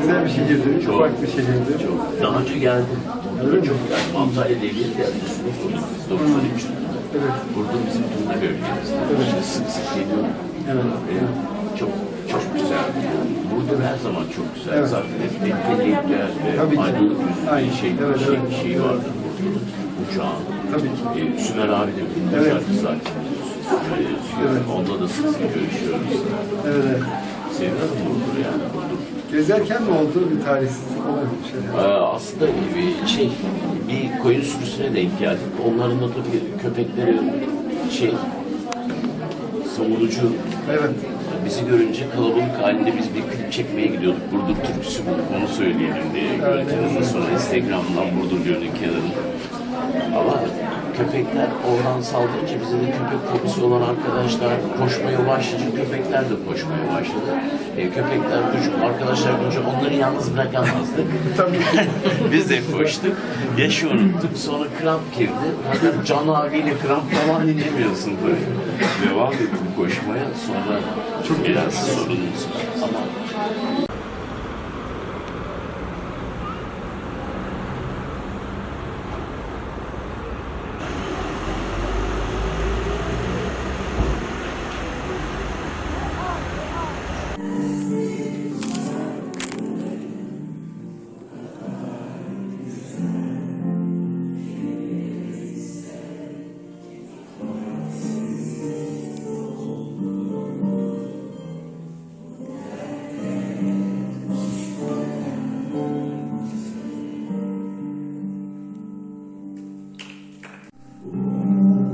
Güzel. Bir şehirdi. Çok. Ufak bir şehirdi. Çok. Daha önce geldim. Burada çok geldim. Antalya Devlet Tiyatrosu'nu kurduk biz 93'te. Evet. Burada bizim turne bölgemizde. Evet. İşte sık sık geliyorum. Evet. Ee, çok çok güzel. Burada her zaman çok güzel. Evet. Zaten hep entelektüel Tabii ki. Aynen. şey, Evet, şey, evet. şey vardı. Uçağın. Tabii ki. Ee, Sümer abi de bir Evet. şarkı zaten. Evet. Onunla da sık sık görüşüyoruz. Evet. Gezerken mi oldu bir talihsizlik olan bir şey? Ee, aslında bir şey, bir koyun sürüsüne denk geldik. Onların da tabii köpekleri şey, savunucu Evet. bizi görünce kalabalık halinde biz bir klip çekmeye gidiyorduk. Burdur türküsü bu, onu söyleyelim diye. Görüntünün sonra Instagram'dan Burdur Gölü'nün kenarında. Ama köpekler oradan saldırınca bize de köpek fobisi olan arkadaşlar koşmaya başlayınca köpekler de koşmaya başladı. E, köpekler koşup arkadaşlar koşunca onları yalnız bırakamazdık. Tabii. Biz de koştuk. Yaşı unuttuk. Sonra kramp girdi. Fakat can abiyle kramp falan dinlemiyorsun tabii. Devam ettim koşmaya. Sonra çok biraz sorunumuz var. Ama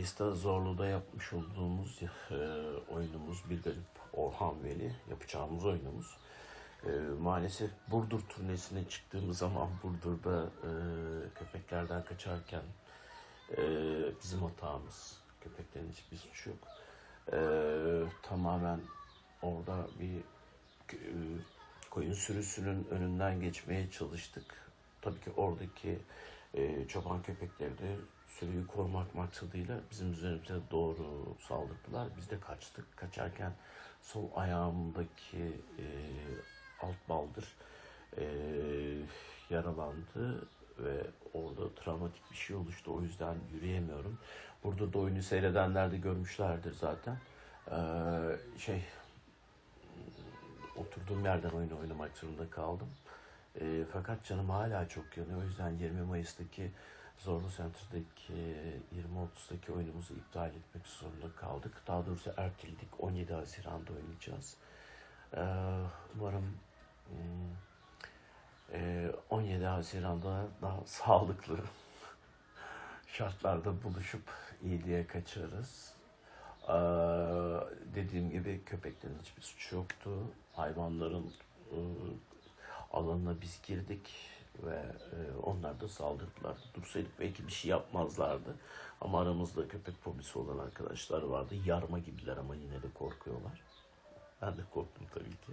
Mayıs'ta Zorlu'da yapmış olduğumuz e, oyunumuz Bir Garip Orhan Veli yapacağımız oyunumuz. E, maalesef Burdur turnesine çıktığımız zaman Burdur'da e, köpeklerden kaçarken e, bizim hatamız. Köpeklerin hiçbir suçu yok. E, tamamen orada bir e, koyun sürüsünün önünden geçmeye çalıştık. Tabii ki oradaki e, çoban köpekleri de sürüyü korumak maksadıyla bizim üzerimize doğru saldırdılar. Biz de kaçtık. Kaçarken sol ayağımdaki e, alt baldır e, yaralandı ve orada travmatik bir şey oluştu. O yüzden yürüyemiyorum. Burada da oyunu seyredenler de görmüşlerdir zaten. Ee, şey oturduğum yerden oyunu oynamak zorunda kaldım. E, fakat canım hala çok yanıyor. O yüzden 20 Mayıs'taki Zorlu Center'daki 20.30'daki oyunumuzu iptal etmek zorunda kaldık. Daha doğrusu erteledik. 17 Haziran'da oynayacağız. E, umarım hmm, e, 17 Haziran'da daha sağlıklı şartlarda buluşup iyiliğe kaçarız. Ee, dediğim gibi köpeklerin hiçbir suçu yoktu. Hayvanların e, alanına biz girdik ve e, onlar da saldırdılar. Dursaydık belki bir şey yapmazlardı. Ama aramızda köpek fobisi olan arkadaşlar vardı. Yarma gibiler ama yine de korkuyorlar. Ben de korktum tabii ki.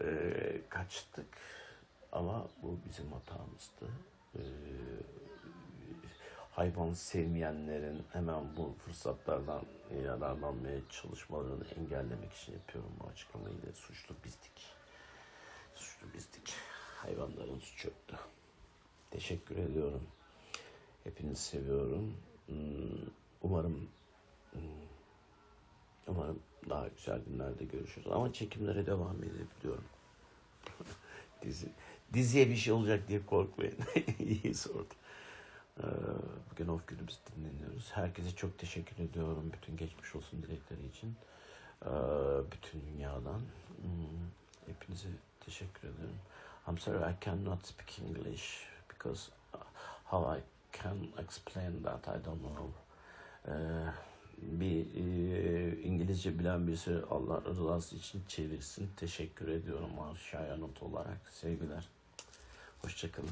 Ee, kaçtık ama bu bizim hatamızdı. Ee, hayvan sevmeyenlerin hemen bu fırsatlardan yararlanmaya çalışmalarını engellemek için yapıyorum bu açıklamayı da suçlu bizdik. Suçlu bizdik. Hayvanların suçu yoktu. Teşekkür ediyorum. Hepinizi seviyorum. Hmm, Umarım hmm, umarım daha güzel günlerde görüşürüz. Ama çekimlere devam edebiliyorum. Dizi, diziye bir şey olacak diye korkmayın. İyi sordu. Ee, Bugün off günümüzü dinleniyoruz. Herkese çok teşekkür ediyorum. Bütün geçmiş olsun dilekleri için. Ee, Bütün dünyadan. Hepinize teşekkür ederim. I'm sorry I cannot speak English because how I can explain that I don't know. Ee, bir e, İngilizce bilen birisi Allah rızası için çevirsin. Teşekkür ediyorum aşağıya not olarak. Sevgiler. Hoşçakalın.